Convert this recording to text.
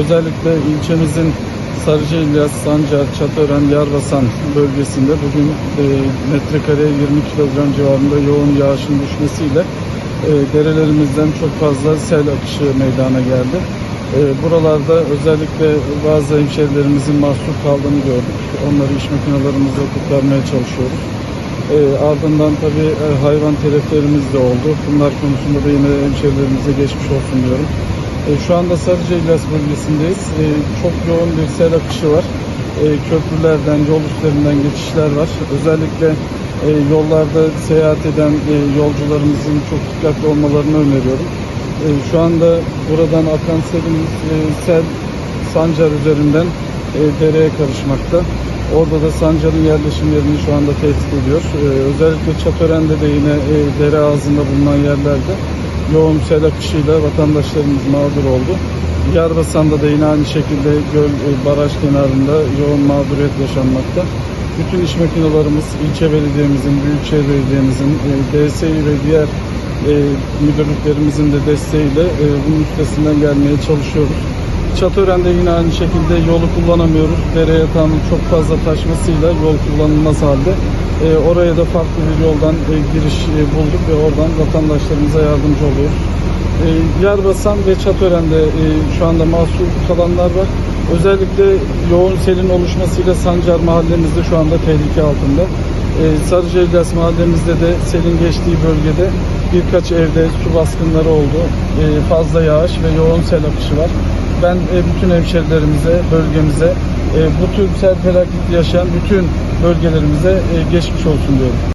Özellikle ilçemizin Sarıca İlyas, Sancar, Çatören, Yarbasan bölgesinde bugün e, metrekareye 20 kilogram civarında yoğun yağışın düşmesiyle e, derelerimizden çok fazla sel akışı meydana geldi. E, buralarda özellikle bazı hemşerilerimizin mahsur kaldığını gördük. Onları iş makinalarımızla kurtarmaya çalışıyoruz. E, ardından tabii e, hayvan teleflerimiz de oldu. Bunlar konusunda da yine hemşerilerimize geçmiş olsun diyorum. E, şu anda Sarıca İlyas bölgesindeyiz. E, çok yoğun bir sel akışı var. E, köprülerden, yol üstlerinden geçişler var. Özellikle yollarda seyahat eden yolcularımızın çok dikkatli olmalarını öneriyorum. Şu anda buradan akan selin, sel Sancar üzerinden dereye karışmakta. Orada da Sancar'ın yerleşim yerini şu anda tehdit ediyor. Özellikle Çatören'de de yine dere ağzında bulunan yerlerde yoğun sel akışıyla vatandaşlarımız mağdur oldu. Yarbasan'da da yine aynı şekilde göl, e, baraj kenarında yoğun mağduriyet yaşanmakta. Bütün iş makinalarımız ilçe belediyemizin, büyükşehir belediyemizin, e, DSİ ve diğer e, müdürlüklerimizin de desteğiyle bunun üstesinden gelmeye çalışıyoruz. Çatören'de yine aynı şekilde yolu kullanamıyoruz. Dere yatağının çok fazla taşmasıyla yol kullanılmaz halde. E, oraya da farklı bir yoldan e, giriş e, bulduk ve oradan vatandaşlarımıza yardımcı oluyoruz. E, Yarbasan ve Çatören'de e, şu anda mahsur kalanlar var. Özellikle yoğun selin oluşmasıyla Sancar mahallemizde şu anda tehlike altında. E, Sarıca İlyas mahallemizde de selin geçtiği bölgede birkaç evde su baskınları oldu. E, fazla yağış ve yoğun sel akışı var. Ben e, bütün hemşerilerimize, bölgemize, e, bu tür sel felaketi yaşayan bütün bölgelerimize e, geçmiş olsun diyorum.